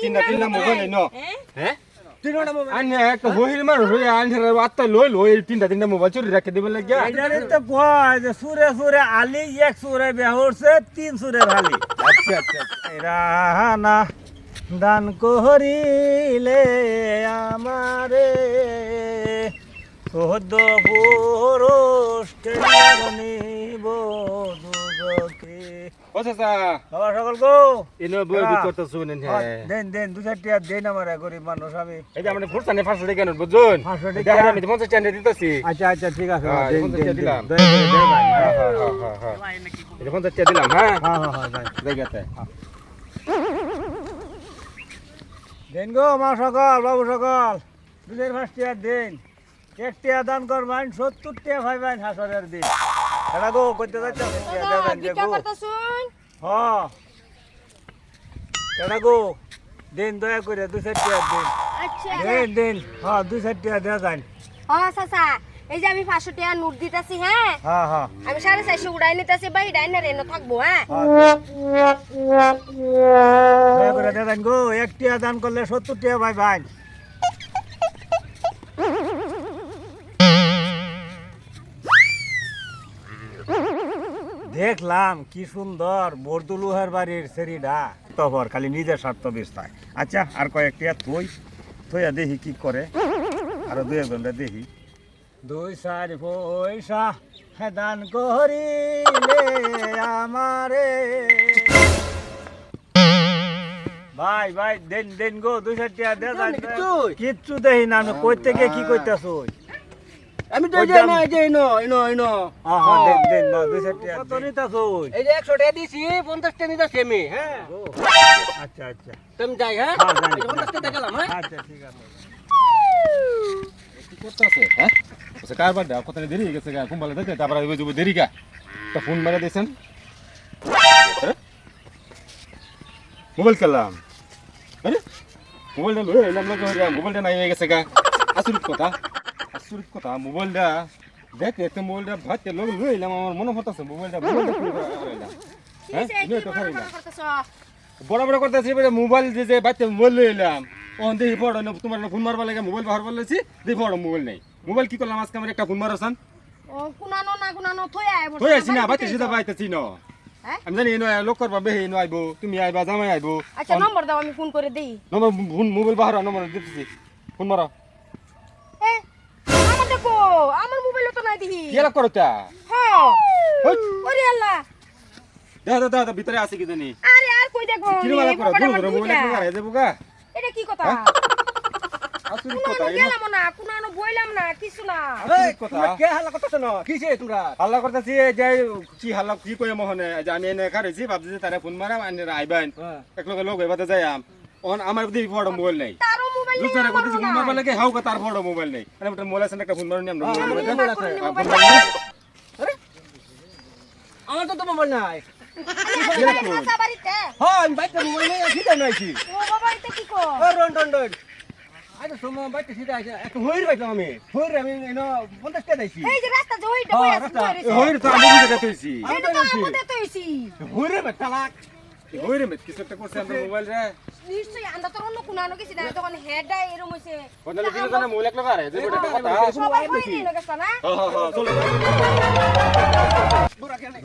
তিনটা তিনটা মোবাইল চুরি কয় যে সুরে সুরে আলি এক সুরে বেহরছে তিন সুরে ভালি। আচ্ছা আচ্ছা রাহানা দান করিলে আমারে। সহদ পুরুষ নিব দুজকে। ও চাচা বাবা সকল গো। ইনো বই বই করতে শুনেন হ্যাঁ দেন দেন দু দেন আমার গরিব মানুষ আমি এই যে আমরা ফুরসানে ফাঁসা দেখে আনুন বুঝুন? 500 টাকা? দেখেন আমি পঞ্চাশ টাকা দিতেছি। আচ্ছা আচ্ছা ঠিক আছে দেন দেন দিলাম। দেন দেন, দেন, ভাই। এটা পঞ্চাশ টাকা দিলাম হ্যাঁ? হ্যাঁ হ্যাঁ হ্যাঁ জায়গাতে দেন গো মা সকল বাবু সকল। দুধের ফার্স্ট দিন। এক টিয়া দান করবেন সত্তর টিয়া ভাইবেন হাসরের দিন। এটা গো করতে যাচ্ছে? ভিক্ষা করতেছুন? হ এটা গো দিন দয়া করে দু চার টিয়া দিন। আচ্ছা। দিন দিন। হ্যাঁ দু চার টিয়া দেওয়া যান চাচা। এই যে আমি পাঁচশো টাকা নোট দিতেছি হ্যাঁ? হ্যাঁ হ্যাঁ। আমি সাড়ে চারশো উড়াই নিতেছি ভাই ডাইনার এনে থাকব হ্যাঁ? দয়া করে যান গো এক টিয়া দান করলে সত্তর টিয়া ভাই ভাই দেখলাম কি সুন্দর বর্দুলুহার বাড়ির সেরিডা তবর খালি নিজের স্বার্থ বিস্তায় আচ্ছা আর কয়েকটি আর থই থইয়া দেখি কি করে। আরও দুই একজনটা দেখি। দুই চার পয়সা হে দান করিলে আমারে। ভাই ভাই দেন দেন গো দুই চারটি আর দেন কিচ্ছু দেখি না আমি কই থেকে কি কইতাছই আমি তো ওই যাই দাম- না এই যে ইনো ইনো ইনো হ্যাঁ হ্যাঁ দেন দেন না দুই চারটি আর কত দেন। নিতাছই এই যে 100 টাকা দিছি 50 টাকা নিতাছি আমি হ্যাঁ আচ্ছা আচ্ছা তুমি যাই হ্যাঁ হ্যাঁ, যাই। এই যে 50 টাকা গেলাম হ্যাঁ আচ্ছা ঠিক আছে কি করতেছে হ্যাঁ আচ্ছা কারবার দাও কত দেরি হয়ে গেছে গা কুম্বালে দেখতে তারপরে ওই যাব দেরি গা তা ফোন মেরে দিয়েছেন মোবাইল খেললাম আরে মোবাইলটা লই এলাম না কইরা মোবাইলটা নাই হয়ে গেছে গা আসুরিত কথা আসুরিত কথা মোবাইলটা দেখ এতে মোবাইলটা ভাতে লোক লই এলাম আমার মনে হতাছে মোবাইলটা হ্যাঁ? তো খাই না। বড় বড় করতেছি এবারে মোবাইল যে যে বাচ্চা মোবাইল লই এলাম। ওখান দেখি পড়ো না তোমার ফোন মারবা লাগে মোবাইল বাহার বলেছি দেখি পড়ো মোবাইল নেই। মোবাইল কি করলাম আজকে আমার একটা ফোন মারাসান ও কুনানো না কুনানো থই আয় হয়ে আছি না বাচ্চা সিধা পাইতেছি ন। হ্যাঁ? আমি জানি এনো লোক করবা বেহে এনো আইবো তুমি আইবা জামাই আইবো। আচ্ছা নম্বর দাও আমি ফোন করে দেই। নম্বর ফোন মোবাইল বাহার নম্বর দিতেছি। ফোন মারো। দেখো আমার মোবাইলে তো নাই দিহি কি করো তা? হ্যাঁ। ওরে আল্লাহ। দেখা দাও দেখা ভিতরে আছে কি জানি আরে আর কই দেখো কিনো মালা করো? দূর ধরে মোবাইল একটু মারা দেবো গা এটা কি কথা? হ্যাঁ? কথা গেলাম না কুনানো বইলাম না কিছু না। আসুরি কথা। কে হালা করতেছ না? কিছে তোমরা? হাল্লা করতেছি যে কি হাল্লা কি কই মহনে যে আমি এনে খারেছি ভাবছি যে তারা ফোন মারাম আনি আইবেন। হ্যাঁ। এক লগে লোক এবারে যাই আম ওন আমার মোবাইল নাই। মোবাইল ফোন আমারও মারবা নাই। লাগে হাউ কা তার বড় মোবাইল নাই। আরে একটা মোবাইল আছে না, ফোন মারনি আমরা হ্যাঁ, আমার। মোবাইল তো মোবাইল নাই। মোবাইল হ্যাঁ আমি বাইতে মোবাইল নাই সিধা নাইছি। ও বাবাইতে কি কর? ও রন রন রন। আজ সময় বাইতে সিধা আইছে একটু হইর বাইলাম আমি। হইর আমি এনো 50 টাকা দিছি। এই যে রাস্তা যে ওইটা বই আছে রাস্তা। এ, হইরে তো আমি বুঝে দেখতেছি আমি তো তো নাইছি আমাদের তো হইছি হইরে বাই তালাক হইরে মেত? কিছু একটা করছে আমরা মোবাইল রে। নিশ্চয়ই আমরা তো অন্য কুনানো গেছি না তখন হেডাই এরম হইছে। বদলে দিলে জানা মোবাইল এক লাগারে যে বড় কথা। সবাই কই দিন গেছ না? হ্যাঁ হ্যাঁ হ্যাঁ চলো।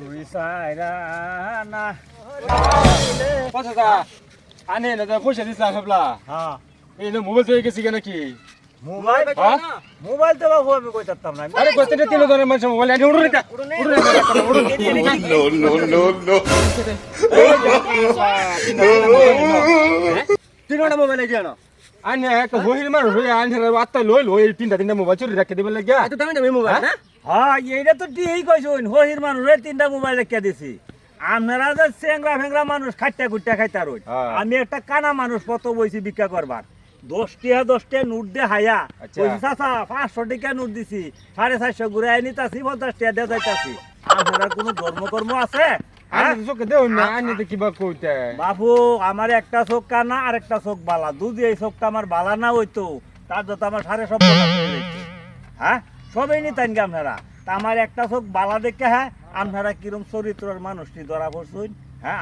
দুই চাইরা না। পয়সা দা আনে না পয়সা হেবলা হ্যাঁ। এই মোবাইল তো গেছি কেন কি? মোবাইল হ্যাঁ? মোবাইল তো বাবু আমি কই থাকতাম না। আরে কত তিন মানুষ মোবাইল আনি উড়ুন এটা। উড়ুন উড়ুন তিনটা মোবাইল আনে। হই আত্তা লই লই তিনটা তিনটা মোবাইল চুরি লাগিয়া। দামি দামি মোবাইল না হ্যাঁ এইটা তো কইছুন তিনটা মোবাইল রেখে দিছি। আপনারা যে চেংরা ফেংরা মানুষ খাইটা গুট্টা খাইতা রই হ্যাঁ। আমি একটা কানা মানুষ কত বইছি ভিক্ষা করবার। দশটিয়া দশটিয়া নোট দে হায়া। আচ্ছা। কইছি চাচা পাঁচশো টাকা নোট দিছি। সাড়ে চারশো ঘুরে নিতাছি পঞ্চাশ টাকা দিয়ে যাইতাছি। আপনারা কোনো ধর্ম কর্ম আছে হ্যাঁ? বাবু আমার একটা চোখ কানা আর একটা চোখ বালা। যদি এই চোখটা আমার বালা না হইতো তার যত আমার সাড়ে সব হয়ে। হ্যাঁ? সবই নিতেন কি আপনারা। তা আমার একটা চোখ বালা দেখে হ্যাঁ? আপনারা কিরম চরিত্রের মানুষটি ধরা পড়ছুন হ্যাঁ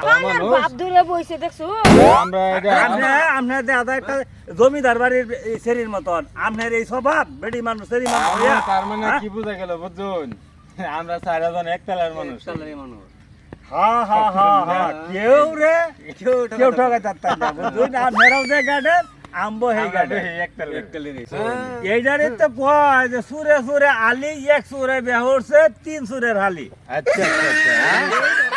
আপনার দাদা জমিদার বাড়ির সেরির মতন। আপনার এই স্বভাব বেডি মানুষ সেরি মানুষ তার মানে হ্যাঁ? কি বোঝা গেল বুঝুন? আমরা চারজন একতলার মানুষ। মানুষ। হা হা হা হা কেউ রে কেউ বুঝুন? আপনারাও যে গার্ডেন আম্ব হে একতলার এইটারে তো কয় যে সুরে সুরে আলি এক সুরে বেহরছে তিন সুরের হালি আচ্ছা আচ্ছা আচ্ছা।